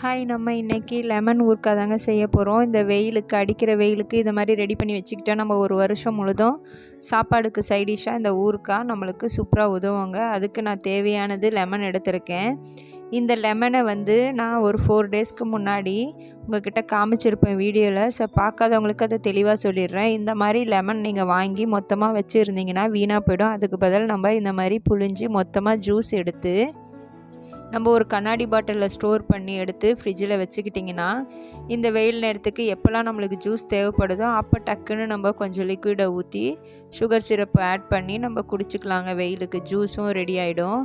Hi நம்ம இன்றைக்கி lemon ஊறுக்காய் தாங்க செய்ய போகிறோம் இந்த வெயிலுக்கு அடிக்கிற வெயிலுக்கு இதை மாதிரி ரெடி பண்ணி வச்சுக்கிட்டா நம்ம ஒரு வருஷம் முழுதும் சாப்பாடுக்கு சைடிஷ்ஷாக இந்த ஊறுக்காய் நம்மளுக்கு சூப்பராக உதவுங்க. அதுக்கு நான் தேவையானது லெமன் எடுத்திருக்கேன். இந்த லெமனை வந்து நான் ஒரு ஃபோர் டேஸ்க்கு முன்னாடி உங்ககிட்ட காமிச்சிருப்பேன் வீடியோவில் ஸோ பார்க்காதவங்களுக்கு அதை தெளிவாக சொல்லிடுறேன். இந்த மாதிரி லெமன் நீங்கள் வாங்கி மொத்தமாக வச்சுருந்தீங்கன்னா வீணாக போயிடும். அதுக்கு பதில் நம்ம இந்த மாதிரி புழிஞ்சு மொத்தமாக ஜூஸ் எடுத்து நம்ம ஒரு கண்ணாடி பாட்டிலில் ஸ்டோர் பண்ணி எடுத்து ஃப்ரிட்ஜில் வச்சுக்கிட்டிங்கன்னா இந்த வெயில் நேரத்துக்கு எப்போல்லாம் நம்மளுக்கு ஜூஸ் தேவைப்படுதோ அப்போ டக்குன்னு நம்ம கொஞ்சம் லிக்விடை ஊற்றி சுகர் சிரப்பு ஆட் பண்ணி நம்ம குடிச்சிக்கலாங்க. வெயிலுக்கு ஜூஸும் ரெடி ஆகிடும்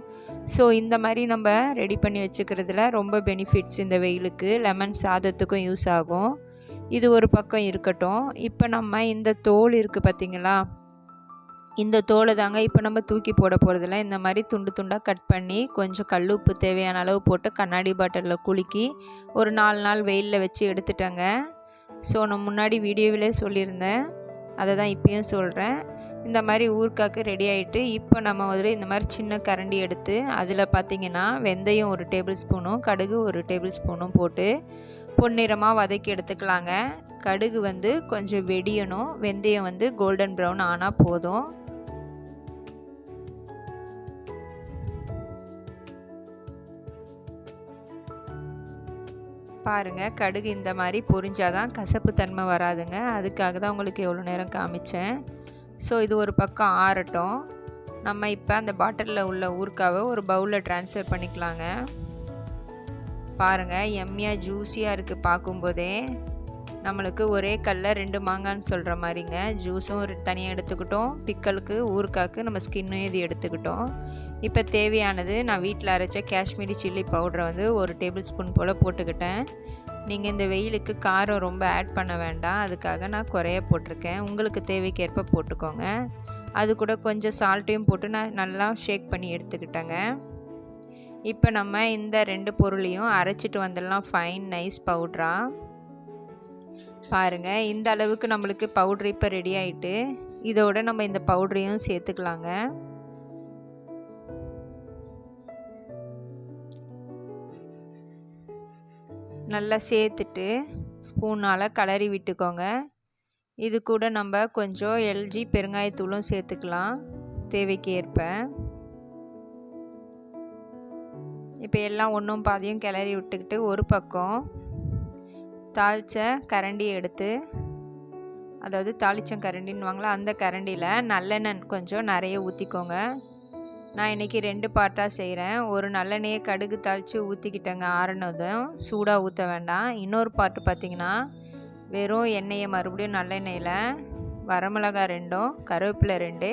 ஸோ இந்த மாதிரி நம்ம ரெடி பண்ணி வச்சுக்கிறதுல ரொம்ப பெனிஃபிட்ஸ் இந்த வெயிலுக்கு. லெமன் சாதத்துக்கும் யூஸ் ஆகும். இது ஒரு பக்கம் இருக்கட்டும். இப்போ நம்ம இந்த தோல் இருக்குது பார்த்திங்களா இந்த தோலை தாங்க இப்போ நம்ம தூக்கி போட போகிறதில்ல இந்த மாதிரி துண்டு துண்டாக கட் பண்ணி கொஞ்சம் கல் உப்பு தேவையான அளவு போட்டு கண்ணாடி பாட்டிலில் குலுக்கி ஒரு நாலு நாள் வெயிலில் வச்சு எடுத்துட்டேங்க. ஸோ நான் முன்னாடி வீடியோவிலே சொல்லியிருந்தேன். அதை தான் இப்பயும் சொல்கிறேன் இந்த மாதிரி ஊறுக்காக்கு ரெடி ஆகிட்டு இப்போ நம்ம வந்து இந்த மாதிரி சின்ன கரண்டி எடுத்து அதில் பார்த்திங்கன்னா வெந்தயம் ஒரு டேபிள் ஸ்பூனும் கடுகு ஒரு டேபிள் ஸ்பூனும் போட்டு பொன்னிறமாக வதக்கி எடுத்துக்கலாங்க. கடுகு வந்து கொஞ்சம் வெடியணும். வெந்தயம் வந்து கோல்டன் ப்ரௌன் ஆனால் போதும். பாருங்கள் கடுகு இந்த மாதிரி பொரிஞ்சாதான் கசப்பு தன்மை வராதுங்க. அதுக்காக தான் உங்களுக்கு எவ்வளோ நேரம் காமிச்சேன். ஸோ இது ஒரு பக்கம் ஆறட்டும். நம்ம இப்போ அந்த பாட்டிலில் உள்ள ஊறுக்காவை ஒரு பவுலில் ட்ரான்ஸ்ஃபர் பண்ணிக்கலாங்க. பாருங்கள் எம்மியாக ஜூஸியாக இருக்குது பார்க்கும்போதே. நம்மளுக்கு ஒரே கல்லில் ரெண்டு மாங்கான்னு சொல்கிற மாதிரிங்க. ஜூஸும் ஒரு தனியாக எடுத்துக்கிட்டோம். பிக்கலுக்கு ஊறுக்காக்கு நம்ம ஸ்கின்னும் இது எடுத்துக்கிட்டோம். இப்போ தேவையானது நான் வீட்டில் அரைச்ச காஷ்மீரி சில்லி பவுடரை வந்து ஒரு டேபிள் ஸ்பூன் போல் போட்டுக்கிட்டேன். நீங்கள் இந்த வெயிலுக்கு காரம் ரொம்ப ஆட் பண்ண வேண்டாம். அதுக்காக நான் குறைய போட்டிருக்கேன். உங்களுக்கு தேவைக்கேற்ப போட்டுக்கோங்க. அது கூட கொஞ்சம் சால்ட்டையும் போட்டு நான் நல்லா ஷேக் பண்ணி எடுத்துக்கிட்டேங்க. இப்போ நம்ம இந்த ரெண்டு பொருளையும் அரைச்சிட்டு வந்துடலாம். ஃபைன் நைஸ் பவுட்ராக பாருங்கள் இந்த அளவுக்கு நம்மளுக்கு பவுட்ரு இப்போ ரெடி ஆகிட்டு இதோட நம்ம இந்த பவுட்ரையும் சேர்த்துக்கலாங்க. நல்லா சேர்த்துட்டு ஸ்பூனால் கலரி விட்டுக்கோங்க. இது கூட நம்ம கொஞ்சம் எல்ஜி பெருங்காயத்தூளும் சேர்த்துக்கலாம் தேவைக்கு ஏற்ப. இப்போ எல்லாம் ஒன்றும் பாதியும் கிளறி விட்டுக்கிட்டு ஒரு பக்கம் தாளித்த கரண்டி எடுத்து அதாவது தாளிச்சம் கரண்டின்னுவாங்களா அந்த கரண்டியில் நல்லெண்ணெய் கொஞ்சம் நிறைய ஊற்றிக்கோங்க நான் இன்றைக்கி ரெண்டு பார்ட்டாக செய்கிறேன் ஒரு நல்லெண்ணெயை கடுகு தாளித்து ஊற்றிக்கிட்டேங்க ஆறுனதும். சூடாக ஊற்ற வேண்டாம். இன்னொரு பார்ட்டு பார்த்திங்கன்னா வெறும் எண்ணெயை மறுபடியும் நல்லெண்ணெயில் வரமிளகா ரெண்டும் கருவேப்பிலை ரெண்டு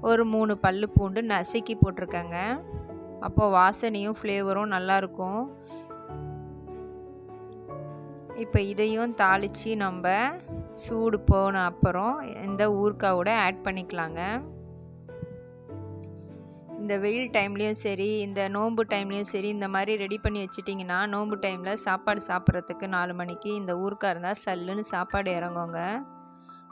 ஒரு மூணு பல்லு பூண்டு நசுக்கி போட்டிருக்கேங்க. அப்போது வாசனையும் ஃப்ளேவரும் நல்லாயிருக்கும் இப்போ இதையும் தாளித்து நம்ம சூடு போன அப்புறம் இந்த ஊறுக்காவோட ஆட் பண்ணிக்கலாங்க. இந்த வெயில் டைம்லேயும் சரி இந்த நோன்பு டைம்லேயும் சரி இந்த மாதிரி ரெடி பண்ணி வச்சிட்டிங்கன்னா நோன்பு டைமில் சாப்பாடு சாப்பிட்றதுக்கு நாலு மணிக்கு இந்த ஊருக்கா இருந்தால் சல்லுன்னு சாப்பாடு இறங்குங்க.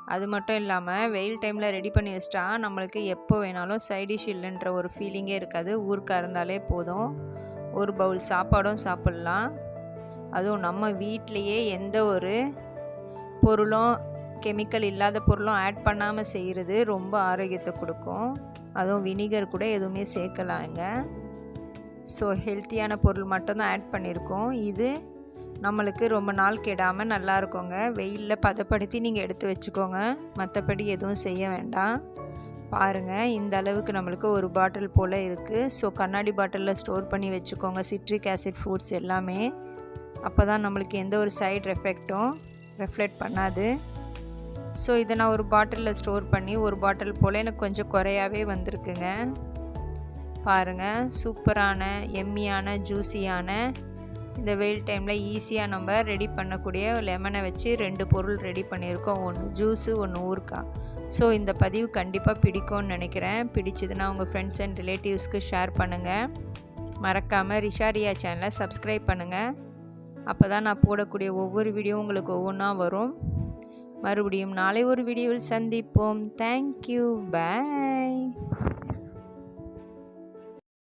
அது மட்டும் இல்லாமல் வெயில் டைமில் ரெடி பண்ணி வச்சிட்டா நம்மளுக்கு எப்போ வேணாலும் சைடிஷ் இல்லைன்ற ஒரு ஃபீலிங்கே இருக்காது. ஊருக்காக இருந்தாலே போதும். ஒரு பவுல் சாப்பாடும் சாப்பிட்லாம். அதுவும் நம்ம வீட்டிலையே எந்த ஒரு பொருளும் கெமிக்கல் இல்லாத பொருளும் ஆட் பண்ணாமல் செய்கிறது ரொம்ப ஆரோக்கியத்தை கொடுக்கும். அதுவும் வினிகர் கூட எதுவுமே சேர்க்கலாங்க. ஸோ ஹெல்த்தியான பொருள் மட்டும்தான் ஆட் பண்ணியிருக்கோம் இது நம்மளுக்கு ரொம்ப நாள் கெடாமல் நல்லா இருக்குங்க. வெயிலில் பதப்படுத்தி நீங்கள் எடுத்து வச்சுக்கோங்க. மற்றபடி எதுவும் செய்ய வேண்டாம். பாருங்கள் இந்த அளவுக்கு நம்மளுக்கு ஒரு பாட்டில் போல் இருக்குது ஸோ கண்ணாடி பாட்டிலில் ஸ்டோர் பண்ணி வச்சுக்கோங்க. சிட்ரிக் ஆசிட் ஃப்ரூட்ஸ் எல்லாமே. அப்போ தான் நம்மளுக்கு எந்த ஒரு சைடு எஃபெக்டும் ரெஃப்ளெக்ட் பண்ணாது. ஸோ இதை நான் ஒரு பாட்டிலில் ஸ்டோர் பண்ணி ஒரு பாட்டில் போல் எனக்கு கொஞ்சம் குறையாவே வந்திருக்குங்க. பாருங்கள் சூப்பரான எம்மியான ஜூஸியான இந்த வெயில் டைமில் ஈஸியாக நம்ம ரெடி பண்ணக்கூடிய லெமனை வச்சு ரெண்டு பொருள் ரெடி பண்ணியிருக்கோம். ஒன்று ஜூஸு ஒன்று ஊறுக்கா ஸோ இந்த பதிவு கண்டிப்பாக பிடிக்கும்னு நினைக்கிறேன். பிடிச்சதுன்னா உங்கள் ஃப்ரெண்ட்ஸ் அண்ட் ரிலேட்டிவ்ஸ்க்கு ஷேர் பண்ணுங்கள் மறக்காமல் ரிஷாரியா சேனலை சப்ஸ்கிரைப் பண்ணுங்கள் அப்போ தான் நான் போடக்கூடிய ஒவ்வொரு வீடியோ உங்களுக்கு ஒவ்வொன்றா வரும். மறுபடியும் நாளை ஒரு வீடியோவில் சந்திப்போம். Thank you bye